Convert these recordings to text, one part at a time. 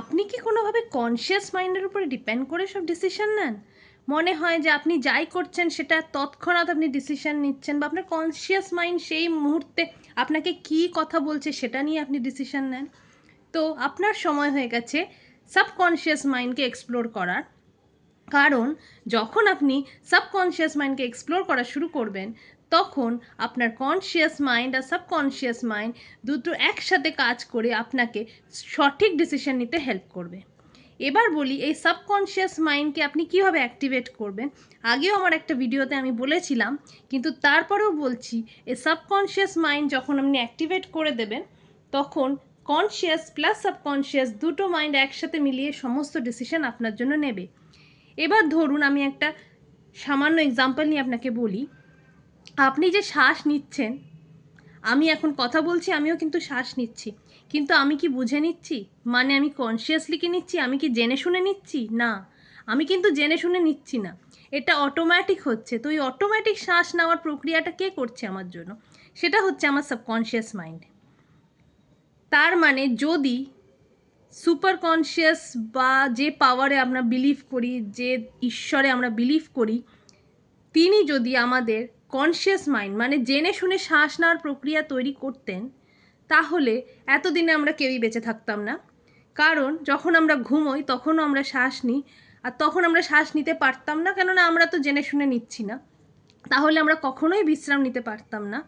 আপনি কি কোনোভাবে কনসিয়াস মাইন্ডের উপরে ডিপেন্ড করে সব ডিসিশন নেন? মনে হয় যে আপনি যাই করছেন, সেটা তৎক্ষণাৎ আপনি ডিসিশন নিচ্ছেন বা আপনার কনসিয়াস মাইন্ড সেই মুহূর্তে আপনাকে কি কথা বলছে, সেটা নিয়ে আপনি ডিসিশন নেন। তো আপনার সময় হয়ে গেছে সাবকনসিয়াস মাইন্ডকে এক্সপ্লোর করার। কারণ যখন আপনি সাবকনশিয়াস মাইন্ডকে এক্সপ্লোর করা শুরু করবেন, তখন আপনার কনসিয়াস মাইন্ড আর সাবকনশিয়াস মাইন্ড দুটো একসাথে কাজ করে আপনাকে সঠিক ডিসিশন নিতে হেল্প করবে। এবার বলি, এই সাবকনশিয়াস মাইন্ডকে আপনি কীভাবে অ্যাক্টিভেট করবেন? আগেও আমার একটা ভিডিওতে আমি বলেছিলাম, কিন্তু তারপরেও বলছি, এই সাবকনশিয়াস মাইন্ড যখন আপনি অ্যাক্টিভেট করে দেবেন, তখন কনসিয়াস প্লাস সাবকনসিয়াস দুটো মাইন্ড একসাথে মিলিয়ে সমস্ত ডিসিশন আপনার জন্য নেবে। এবার ধরুন আমি একটা সামান্য এক্সাম্পল নিয়ে আপনাকে বলি। আপনি যে শ্বাস নিচ্ছেন, আমি এখন কথা বলছি, আমিও কিন্তু শ্বাস নিচ্ছি। কিন্তু আমি কি বুঝে নিচ্ছি? মানে আমি কনসিয়াসলি কি নিচ্ছি? আমি কি জেনে শুনে নিচ্ছি? না। আমি কিন্তু জেনে শুনে নিচ্ছি না। এটা অটোমেটিক হচ্ছে। তো এই অটোমেটিক শ্বাস নেওয়ার প্রক্রিয়াটা কে করছে আমার জন্য? সেটা হচ্ছে আমার সাবকনশিয়াস মাইন্ড তার মানে যদি সুপার কনসিয়াস বা যে পাওয়ারে আমরা বিলিভ করি, যে ঈশ্বরে আমরা বিলিভ করি, তিনি যদি আমাদের কনসিয়াস মাইন্ড মানে জেনে শুনে শ্বাস নেওয়ার প্রক্রিয়া তৈরি করতেন, তাহলে এতদিনে আমরা কেউই বেঁচে থাকতাম না। কারণ যখন আমরা ঘুমোই, তখনও আমরা শ্বাস নিই, আর তখন আমরা শ্বাস নিতে পারতাম না, কেননা আমরা তো জেনে শুনে নিচ্ছি না। তাহলে আমরা কখনোই বিশ্রাম নিতে পারতাম না,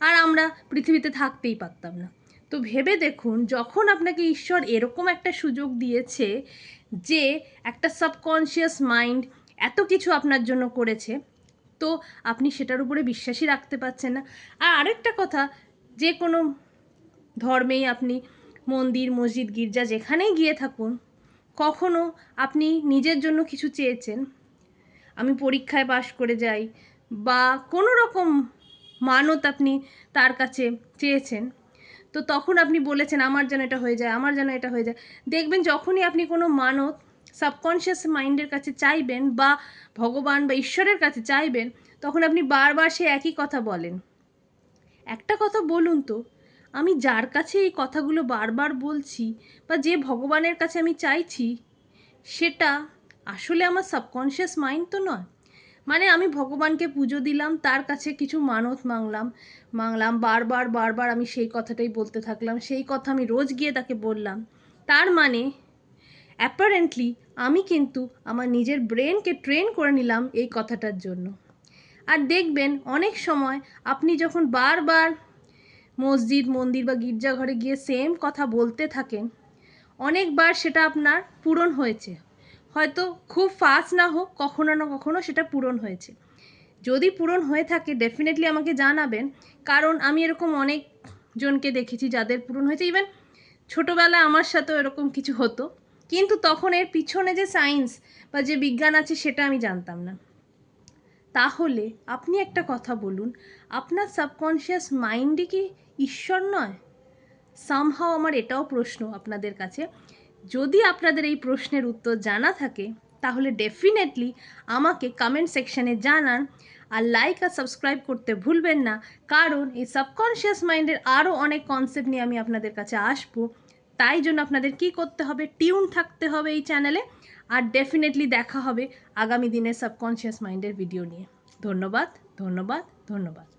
আর আমরা পৃথিবীতে থাকতেই পারতাম না। তো ভেবে দেখুন, যখন আপনাকে ঈশ্বর এরকম একটা সুযোগ দিয়েছে যে একটা সাবকনশিয়াস মাইন্ড এত কিছু আপনার জন্য করেছে, তো আপনি সেটার উপরে বিশ্বাসই রাখতে পারছেন না। আর আরেকটা কথা, যে কোনো ধর্মেই আপনি মন্দির, মসজিদ, গির্জা যেখানেই গিয়ে থাকুন, কখনো আপনি নিজের জন্য কিছু চেয়েছেন? আমি পরীক্ষায় পাশ করে যাই বা কোনো রকম মানত আপনি তার কাছে চেয়েছেন? তো তখন আপনি বলেছেন, আমার যেন এটা হয়ে যায়, আমার যেন এটা হয়ে যায়। দেখবেন যখনই আপনি কোনো মানত সাবকনশিয়াস মাইন্ডের কাছে চাইবেন বা ভগবান বা ঈশ্বরের কাছে চাইবেন, তখন আপনি বারবার সে একই কথা বলেন। একটা কথা বলুন তো, আমি যার কাছে এই কথাগুলো বারবার বলছি বা যে ভগবানের কাছে আমি চাইছি, সেটা আসলে আমার সাবকনশিয়াস মাইন্ড তো নয়। মানে আমি ভগবানকে পুজো দিলাম, তার কাছে কিছু মানত মাংলাম মাংলাম, বারবার বারবার আমি সেই কথাটাই বলতে থাকলাম, সেই কথা আমি রোজ গিয়ে তাকে বললাম। তার মানে অ্যাপারেন্টলি আমি কিন্তু আমার নিজের ব্রেনকে ট্রেন করে নিলাম এই কথাটার জন্য। আর দেখবেন, অনেক সময় আপনি যখন বারবার মসজিদ, মন্দির বা গির্জাঘরে গিয়ে সেম কথা বলতে থাকেন, অনেকবার সেটা আপনার পূরণ হয়েছে। হয়তো খুব ফাস্ট না হোক, কখনো না কখনো সেটা পূরণ হয়েছে। যদি পূরণ হয়ে থাকে ডেফিনেটলি আমাকে জানাবেন। কারণ আমি এরকম অনেক জনকে দেখেছি যাদের পূরণ হয়েছে। ইভেন ছোটোবেলায় আমার সাথেও এরকম কিছু হতো। কিন্তু তখন এর পিছনে যে সায়েন্স বা যে বিজ্ঞান আছে, সেটা আমি জানতাম না। তাহলে আপনি একটা কথা বলুন, আপনার সাবকনশিয়াস মাইন্ডে কি ঈশ্বর নয়? সামহাও আমার এটাও প্রশ্ন আপনাদের কাছে। যদি আপনাদের এই প্রশ্নের উত্তর জানা থাকে, তাহলে ডেফিনেটলি আমাকে কমেন্ট সেকশানে জানান আর লাইক আর সাবস্ক্রাইব করতে ভুলবেন না। কারণ এই সাবকনশিয়াস মাইন্ডের আরও অনেক কনসেপ্ট নিয়ে আমি আপনাদের কাছে আসব। তাই জন্য আপনাদের কি করতে হবে? টিউন থাকতে হবে এই চ্যানেলে আর ডেফিনেটলি দেখা হবে আগামী দিনের সাবকনশিয়াস মাইন্ডের ভিডিও নিয়ে। ধন্যবাদ ধন্যবাদ ধন্যবাদ।